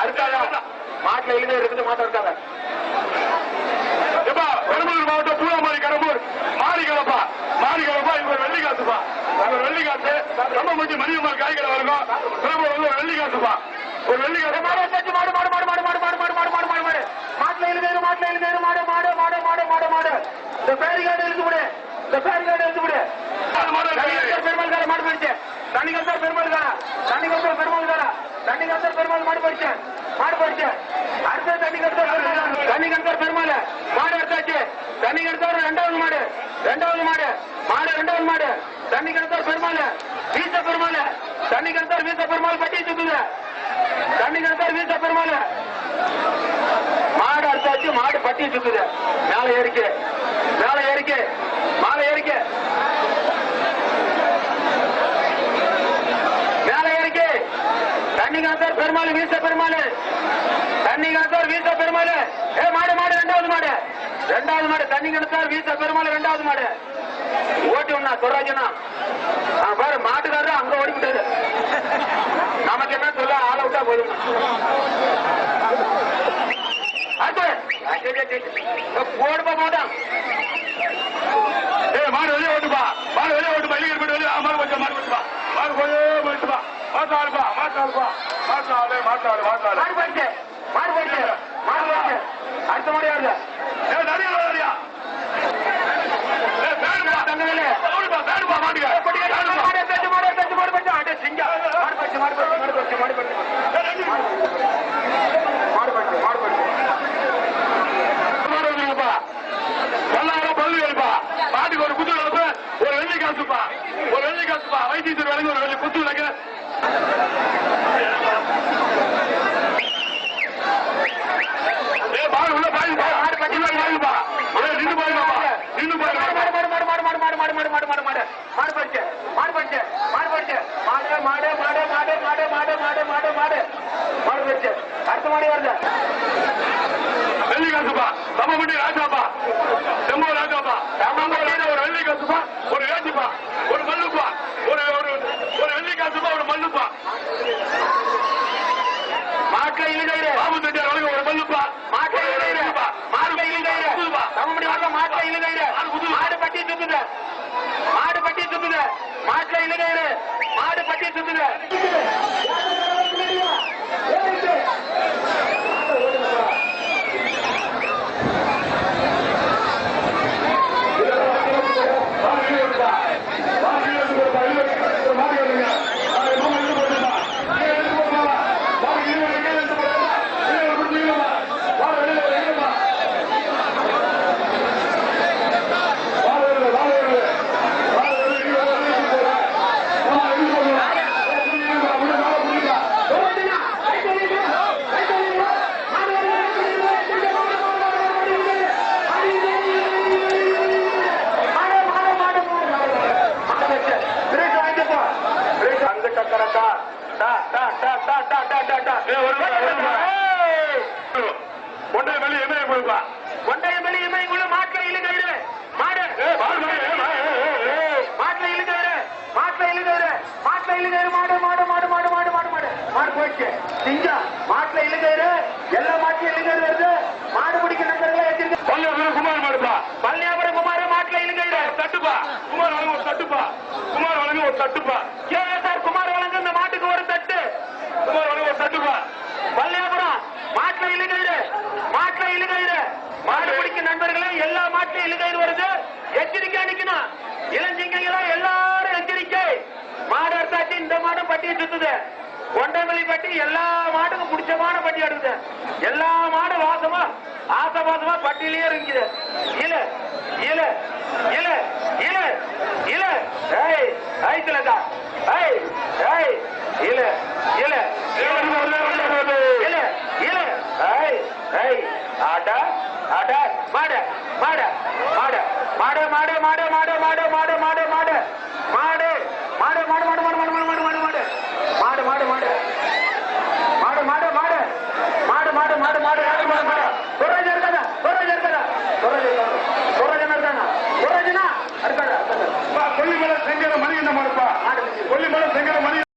அறுக்காதா மாட்டுல இழுத இருக்குது மாட்டை இருக்காங்க பெரம்பலூர் மாவட்டம் பூலாமாரி கடம்பூர் மாரி கலப்பா மாரி கலப்பா இது ஒரு வெள்ளி காசுப்பா ஒரு வெள்ளி காசு ரொம்ப முடிஞ்சு மணியம்மாள் காய்கறி வருங்க பெரம்பலூர் வந்து ஒரு வெள்ளி காசுப்பா ஒரு வெள்ளி காசு மாடு மாடு மாடு மாடு மாடு மாடு மாடு மாடு மாடு மாடு மாடு மாடு மாட்டுல இழுதேரு மாட்டுல இழுதேரு மாடு மாடு மாடு மாடு மாடு மாடு இந்த பேரிகார்டு இழுத்து விடு இந்த பேரிகார்டு இழுத்து விடு பெருமாள் கார மாடு போயிடுச்சு தண்ணிகத்தர் பெருமாள் காரா தண்ணிகத்தர் பெருமாள் காரா தண்ணிகத்தர் பெருமாள் மாடு போயிடுச்சு மாடு போயிடுச்சு அடுத்த தண்ணிகத்தர் பெருமாள் தண்ணிகத்தர் பெருமாள் மாடு தண்ணி தண்ணிகத்தர் ரெண்டாவது மாடு. ரெண்டாவது மாடு. மாடு ரெண்டாவது மாடு. தண்ணிகத்தர் பெருமாள். வீச பெருமாள். தண்ணிகத்தர் வீச பெருமாள் பட்டி சுத்துது. தண்ணிகத்தர் வீச பெருமாள். மாடு அறுத்தாச்சு மாடு பட்டி சுத்துது. மேல ஏறிக்கு. மேல ஏறிக்கு. மேல ஏறிக்கு. மேல ஏறிக்கு. தண்ணிகாந்தர் பெருமாள் வீச பெருமாள். தண்ணிகாந்தர் வீச பெருமாள். ஏ மாடு மாடு ரெண்டாவது மாடு. ரெண்டாவது மாடு தண்ணிகாந்தர் வீச பெருமாள் ரெண்டாவது மாடு. ஓட்டி ஒண்ணா சொல்றாஜனா பாரு மாட்டுக்காரரு அங்க ஓடி விட்டாரு நமக்கு என்ன சொல்ல ஆள விட்டா போதும். போடுப்பா போட்டான். ஏய் மாடு வெளியே ஓட்டுப்பா. மாடு வெளியே ஓட்டுப்பா. இல்லைங்க போட்டு வெளியே மாடு கொஞ்சம் மாடு கொஞ்சம் மாடு கொஞ்சம் போயிட்டுப்பா. மாட்டாளுப்பா மாட்டாளுப்பா. மாட்டாளு மாட்டாளு மாட்டாளு. மாடு போயிடுச்சு. மாடு போயிடுச்சு. மாடு போயிடுச்சு. அடுத்த மாடு யாருங்க ஏ நிறைய நிறையா ஏ வேணுப்பா தங்கவேலு. ஓடுப்பா வேணுப்பா மாட்டுக்க வேணுப்பா. மாடு பேச்சு மாடு பேச்சு மாடு பேச்சு அடே சிங்கா மாடு போயிடுச்சு மாடு போயிடுச்சு மாடு போயிடுச்சு மாடு போயிடுச்சு ஏ, ரெண்டு மாடு போயிடுச்சு மாடு போயிடுச்சு மாடு வந்துருங்கப்பா பல்லாயிரம் பல்லு வேணுப்பா மாட்டுக்கு ஒரு குத்து விளக்கு ஒரு வெள்ளி காசுப்பா ஒரு வெள்ளி வைத்தீஸ்வரர் விலங்கு ஒரு வெள்ளி குத்து விளக்கு மாடு உள்ள பாயுப்பா மாடு கட்டி பாயுப்பா ஏ நின்று பாயுப்பா நின்று மாடு பாயுப்பா மாடு மாடு மாடு மாடு மாடு மாடு மாடு மாடு மாடு மாடு மாடு போயிடுச்சு மாடு போயிடுச்சு மாடு போயிடுச்சு மாடு மாடு மாடு மாடு மாடு மாடு மாடு மாடு மாடு மாடு போயிடுச்சு அடுத்த மாடு வருது வெள்ளி காசுப்பா சமமண்டி ராஜாப்பா செம்போ இழுங்க மாடு பட்டி சுத்துங்க மாடு பட்டி சுத்துங்க மாட்டுல இழுங்க மாடு பட்டி சுத்துங்க ஒன்றை வெளியே என்ன போயிருப்பா ஒன்றைய வெளியுமே இங்குள்ள மாட்டுல இழுகையிரு மாடு. மாட்டுல இழுகையிரு மாட்டுல இழுகையிரு மாட்டுல இழுகையிரு மாடு மாடு மாடு மாடு மாடு மாடு மாடு. மாடு போயிடுச்சு. சிங்கம் மாட்டுல இழுகையிரு எல்லா மாட்டுல இழுகையிரு வருது. மாடு பிடிக்க நண்பர்களே வச்சிருக்க பல்லூர் குமார் மாடுப்பா. பள்ளியாபுரம் குமார மாட்டுல இழுகையிரு தட்டுப்பா. குமார் வழங்க ஒரு தட்டுப்பா. குமார் வழங்க ஒரு தட்டுப்பா கேஎஸ்ஆர் குமார் வழங்க இந்த மாட்டுக்கு ஒரு தட்டு குமார் வழங்க ஒரு தட்டுப்பா பள்ளியாபுரம் மாட்டுல இழுகையிரு மாட்டுல இழுகையிரு மாடு பிடிக்க நண்பர்களே எல்லா மாட்டுல இழுகையிரு வருது. எச்சரிக்கை அடிக்கணும் இளஞ்சிங்களா எல்லாரும் எச்சரிக்கை. மாடு எடுத்தாச்சு இந்த மாடும் பட்டியை சுத்துது. கொண்டமல்லி பட்டி எல்லா மாட்டுக்கும் பிடிச்சமான பட்டி எடுக்குது எல்லா மாடும் வாசமா ஆசபாசமா பட்டியிலேயே இருக்குது. இல ஏய் ஆடா ஆடா மாடு மாடு மாடு மாடு மாடு மாடு மாடு மாடு மாடு மாடு